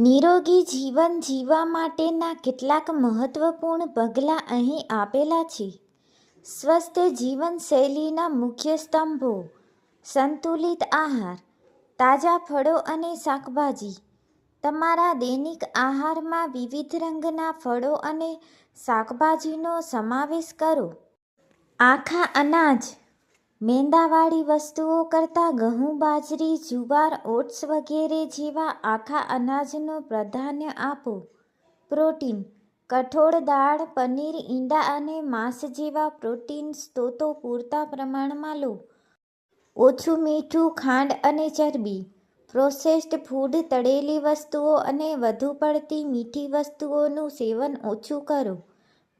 નિરોગી જીવન જીવવા માટેના કેટલાક મહત્વપૂર્ણ પગલાં અહીં આપેલા છે. સ્વસ્થ જીવનશૈલીના મુખ્ય સ્તંભો. સંતુલિત આહાર, તાજા ફળો અને શાકભાજી. તમારા દૈનિક આહારમાં વિવિધ રંગના ફળો અને શાકભાજીનો સમાવેશ કરો. આખા અનાજ મેંદાવાળી વસ્તુઓ કરતાં ઘઉં, બાજરી, જુવાર, ઓટ્સ વગેરે જેવા આખા અનાજનો પ્રાધાન્ય આપો. પ્રોટીન, કઠોળ દાળ, પનીર, ઈંડા અને માંસ જેવા પ્રોટીન સ્ત્રોતો પૂરતા પ્રમાણમાં લો. ઓછું મીઠું, ખાંડ અને ચરબી. પ્રોસેસ્ડ ફૂડ, તળેલી વસ્તુઓ અને વધુ પડતી મીઠી વસ્તુઓનું સેવન ઓછું કરો.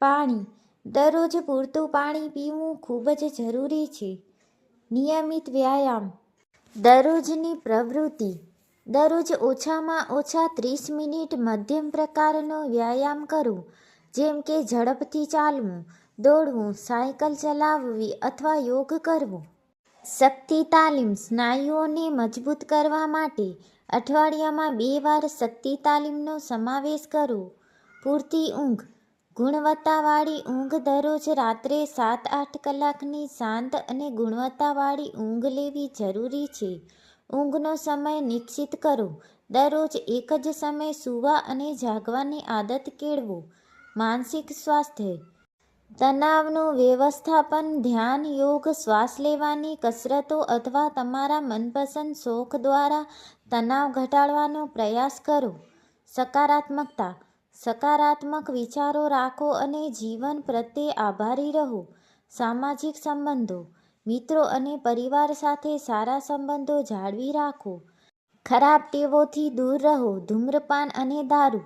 પાણી, દરરોજ પૂરતું પાણી પીવું ખૂબ જ જરૂરી છે. નિયમિત વ્યાયામ, દરરોજની પ્રવૃત્તિ, દરરોજ ઓછામાં ઓછા ત્રીસ મિનિટ મધ્યમ પ્રકારનો વ્યાયામ કરવું જેમ કે ઝડપથી ચાલવું, દોડવું, સાયકલ ચલાવવી અથવા યોગ કરવો. શક્તિ તાલીમ સ્નાયુઓને મજબૂત કરવા માટે અઠવાડિયામાં બે વાર શક્તિ તાલીમનો સમાવેશ કરવો પૂરતી ઊંઘ ગુણવત્તાવાળી ઊંઘ દરરોજ રાત્રે સાત આઠ કલાકની શાંત અને ગુણવત્તાવાળી ઊંઘ લેવી જરૂરી છે. ઊંઘનો સમય નિશ્ચિત કરો. દરરોજ એક જ સમયે સૂવા અને જાગવાની આદત કેળવો. માનસિક સ્વાસ્થ્ય. તણાવનું વ્યવસ્થાપન, ધ્યાન, યોગ, શ્વાસ લેવાની કસરતો અથવા તમારા મનપસંદ શોખ દ્વારા તણાવ ઘટાડવાનો પ્રયાસ કરો. સકારાત્મકતા. સકારાત્મક વિચારો રાખો અને જીવન પ્રત્યે આભારી રહો. સામાજિક સંબંધો, મિત્રો અને પરિવાર સાથે સારા સંબંધો જાળવી રાખો. ખરાબ ટેવોથી દૂર રહો. ધૂમ્રપાન અને દારૂ.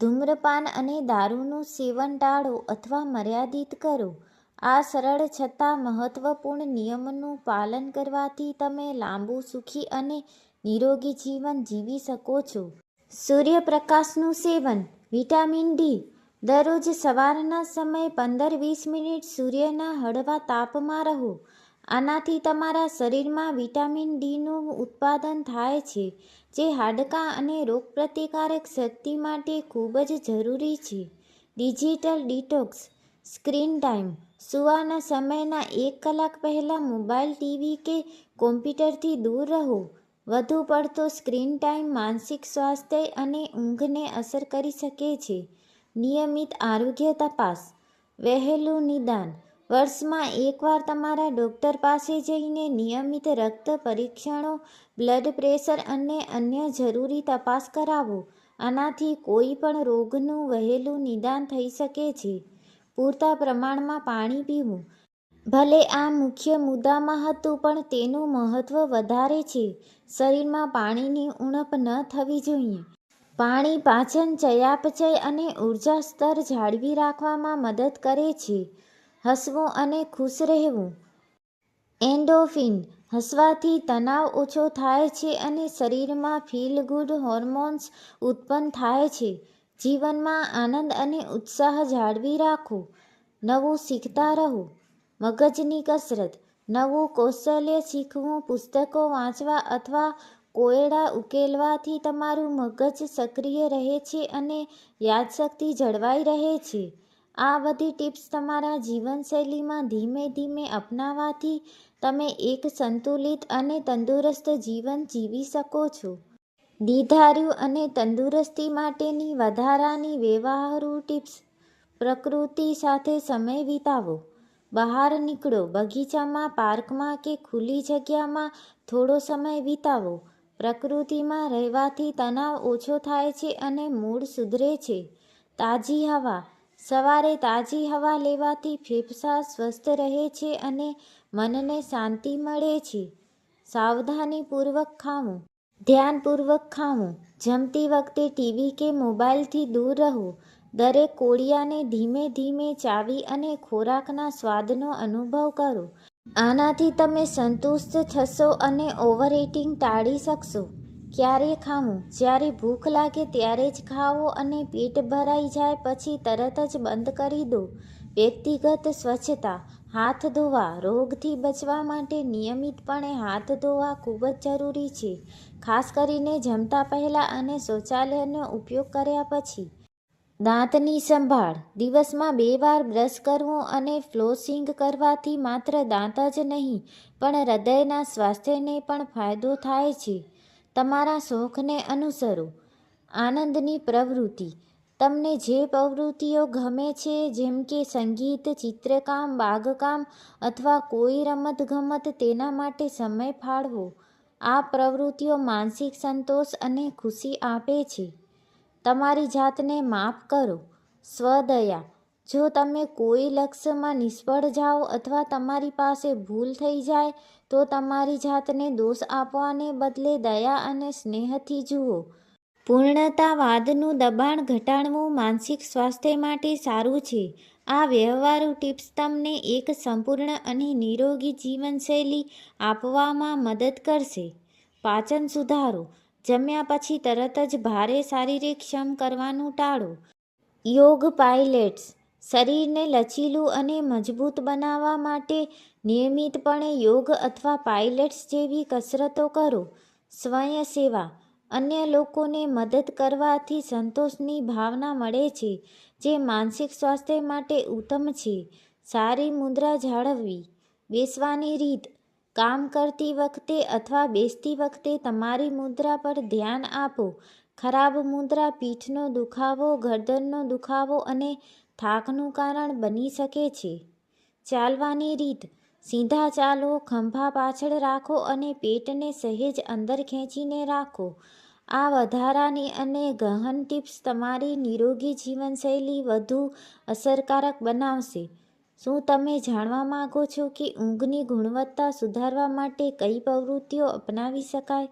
ધૂમ્રપાન અને દારૂનું સેવન ટાળો અથવા મર્યાદિત કરો. આ સરળ છતાં મહત્વપૂર્ણ નિયમનું પાલન કરવાથી તમે લાંબુ સુખી અને નિરોગી જીવન જીવી શકો છો. સૂર્યપ્રકાશનું સેવન. Vitamin D. દરરોજ સવારના સમયે પંદર વીસ મિનિટ સૂર્યના હળવા તાપમાં રહો. આનાથી તમારા શરીરમાં વિટામિન ડીનું ઉત્પાદન થાય છે, જે હાડકાં અને રોગપ્રતિકારક શક્તિ માટે ખૂબ જ જરૂરી છે. ડિજિટલ ડિટોક્સ, સ્ક્રીન ટાઈમ, સૂવાના સમયના એક કલાક પહેલાં મોબાઈલ ટીવી કે કોમ્પ્યુટરથી દૂર રહો. વધુ પડતો સ્ક્રીન ટાઈમ, માનસિક સ્વાસ્થ્ય અને ઊંઘને અસર કરી શકે છે. નિયમિત આરોગ્ય તપાસ, વહેલું નિદાન. વર્ષમાં એકવાર તમારા ડૉક્ટર પાસે જઈને નિયમિત રક્ત પરીક્ષણો, બ્લડ પ્રેશર અને અન્ય જરૂરી તપાસ કરાવો. આનાથી કોઈ પણ રોગનું વહેલું નિદાન થઈ શકે છે. પૂરતા પ્રમાણમાં પાણી પીવું. ભલે આ મુખ્ય મુદ્દામાં હતું, પણ તેનું મહત્ત્વ વધારે છે. શરીરમાં પાણીની ઉણપ ન થવી જોઈએ. પાણી પાચન, ચયાપચય અને ઊર્જા સ્તર જાળવી રાખવામાં મદદ કરે છે. હસવું અને ખુશ રહેવું. એન્ડોફિન હસવાથી તણાવ ઓછો થાય છે અને શરીરમાં ફીલ ગુડ હોર્મોન્સ ઉત્પન્ન થાય છે. જીવનમાં આનંદ અને ઉત્સાહ જાળવી રાખો. નવું શીખતા રહો. મગજની કસરત. નવું કૌશલ્ય શીખવું, પુસ્તકો વાંચવા અથવા કોયડા ઉકેલવાથી તમારું મગજ સક્રિય રહે છે અને યાદશક્તિ જળવાઈ રહે છે. આ બધી ટિપ્સ તમારા જીવનશૈલીમાં ધીમે ધીમે અપનાવવાથી તમે એક સંતુલિત અને તંદુરસ્ત જીવન જીવી શકો છો. દીર્ઘાયુ અને તંદુરસ્તી માટેની વધારાની વ્યવહારુ ટિપ્સ. પ્રકૃતિ સાથે સમય વિતાવો. બહાર નીકળો, બગીચામાં, પાર્કમાં કે ખુલ્લી જગ્યામાં થોડો સમય વિતાવો. પ્રકૃતિમાં રહેવાથી તણાવ ઓછો થાય છે અને મૂડ સુધરે છે. તાજી હવા. સવારે તાજી હવા લેવાથી ફેફસા સ્વસ્થ રહે છે અને મનને શાંતિ મળે છે. સાવધાનીપૂર્વક ખાવું. ધ્યાનપૂર્વક ખાવું. જમતી વખતે ટીવી કે મોબાઈલથી દૂર રહો. દરેક કોળિયાને ધીમે ધીમે ચાવી અને ખોરાકના સ્વાદનો અનુભવ કરો. આનાથી તમે સંતુષ્ટ થશો અને ઓવર ઇટિંગ ટાળી શકશો. ક્યારે ખાવું? જ્યારે ભૂખ લાગે ત્યારે જ ખાઓ અને પેટ ભરાઈ જાય પછી તરત જ બંધ કરી દો. વ્યક્તિગત સ્વચ્છતા, હાથ ધોવા, રોગથી બચવા માટે નિયમિતપણે હાથ ધોવા ખૂબ જ જરૂરી છે, ખાસ કરીને જમતા પહેલાં અને શૌચાલયનો ઉપયોગ કર્યા પછી. દાંતની સંભાળ. દિવસમાં બે વાર બ્રશ કરવું અને ફ્લોસિંગ કરવાથી માત્ર દાંત જ નહીં, પણ હૃદયના સ્વાસ્થ્યને પણ ફાયદો થાય છે. તમારા શોખને અનુસરો. આનંદની પ્રવૃત્તિ. તમને જે પ્રવૃત્તિઓ ગમે છે, જેમ કે સંગીત, ચિત્રકામ, બાગકામ અથવા કોઈ રમતગમત, તેના માટે સમય ફાળવો. આ પ્રવૃત્તિઓ માનસિક સંતોષ અને ખુશી આપે છે. તમારી જાતને માફ કરો. સ્વદયા, જો તમે કોઈ લક્ષ્યમાં નિષ્ફળ જાઓ અથવા તમારી પાસે ભૂલ થઈ જાય, તો તમારી જાતને દોષ આપવાને બદલે દયા અને સ્નેહથી જુઓ. પૂર્ણતાવાદનું દબાણ ઘટાડવું માનસિક સ્વાસ્થ્ય માટે સારું છે. આ વ્યવહારુ ટિપ્સ તમને એક સંપૂર્ણ અને નિરોગી જીવનશૈલી આપવામાં મદદ કરશે. પાચન સુધારો જમ્યા પછી તરત જ ભારે શારીરિક શ્રમ કરવાનું ટાળો. યોગ પાઇલેટ્સ શરીરને લચીલું અને મજબૂત બનાવવા માટે નિયમિતપણે યોગ અથવા પાઇલેટ્સ જેવી કસરતો કરો. સ્વયંસેવા, અન્ય લોકોને મદદ કરવાથી સંતોષની ભાવના મળે છે, જે માનસિક સ્વાસ્થ્ય માટે ઉત્તમ છે. સારી મુદ્રા જાળવવી, બેસવાની રીત કામ કરતી વખતે અથવા બેસતી વખતે તમારી મુદ્રા પર ધ્યાન આપો. ખરાબ મુદ્રા પીઠનો દુખાવો, ગરદનનો દુખાવો અને થાકનું કારણ બની શકે છે. ચાલવાની રીત. સીધા ચાલો, ખંભા પાછળ રાખો અને પેટને સહેજ અંદર ખેંચીને રાખો. આ વધારાની અને ગહન ટિપ્સ તમારી નિરોગી જીવનશૈલી વધુ અસરકારક બનાવશે. શું તમે જાણવા માંગો છો કે ઊંઘની ગુણવત્તા સુધારવા માટે કઈ પ્રવૃત્તિઓ અપનાવી શકાય?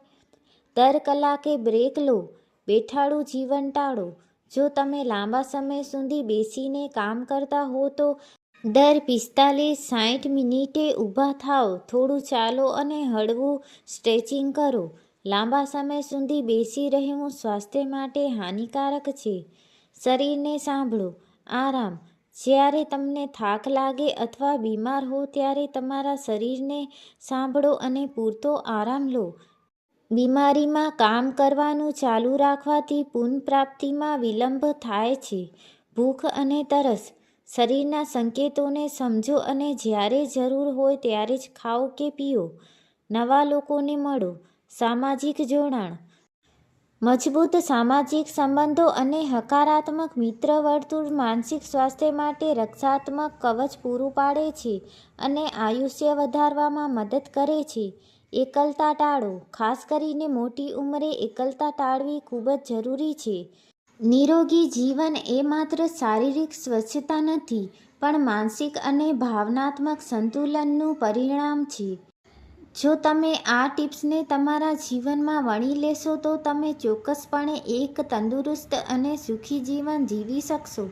દર કલાકે બ્રેક લો, બેઠાડું જીવન ટાળો. જો તમે લાંબા સમય સુધી બેસીને કામ કરતા હો તો દર પિસ્તાલીસ સાઠ મિનિટે ઊભા થાઓ, થોડું ચાલો અને હળવું સ્ટ્રેચિંગ કરો. લાંબા સમય સુધી બેસી રહેવું સ્વાસ્થ્ય માટે હાનિકારક છે. શરીરને સાંભળો. આરામ. જ્યારે તમને થાક લાગે અથવા બીમાર હો ત્યારે તમારા શરીરને સાંભળો અને પૂરતો આરામ લો. બીમારીમાં કામ કરવાનું ચાલુ રાખવાથી પુનઃપ્રાપ્તિમાં વિલંબ થાય છે. ભૂખ અને તરસ. શરીરના સંકેતોને સમજો અને જ્યારે જરૂર હોય ત્યારે જ ખાઓ કે પીઓ. નવા લોકોને મળો. સામાજિક જોડાણ. મજબૂત સામાજિક સંબંધો અને હકારાત્મક મિત્ર વર્તુળ માનસિક સ્વાસ્થ્ય માટે રક્ષાત્મક કવચ પૂરું પાડે છે અને આયુષ્ય વધારવામાં મદદ કરે છે. એકલતા ટાળો, ખાસ કરીને મોટી ઉંમરે એકલતા ટાળવી ખૂબ જ જરૂરી છે. નિરોગી જીવન એ માત્ર શારીરિક સ્વચ્છતા નથી, પણ માનસિક અને ભાવનાત્મક સંતુલનનું પરિણામ છે. જો તમે આ ટિપ્સને તમારા જીવનમાં વણી લેશો તો તમે ચોક્કસપણે એક તંદુરસ્ત અને સુખી જીવન જીવી શકશો.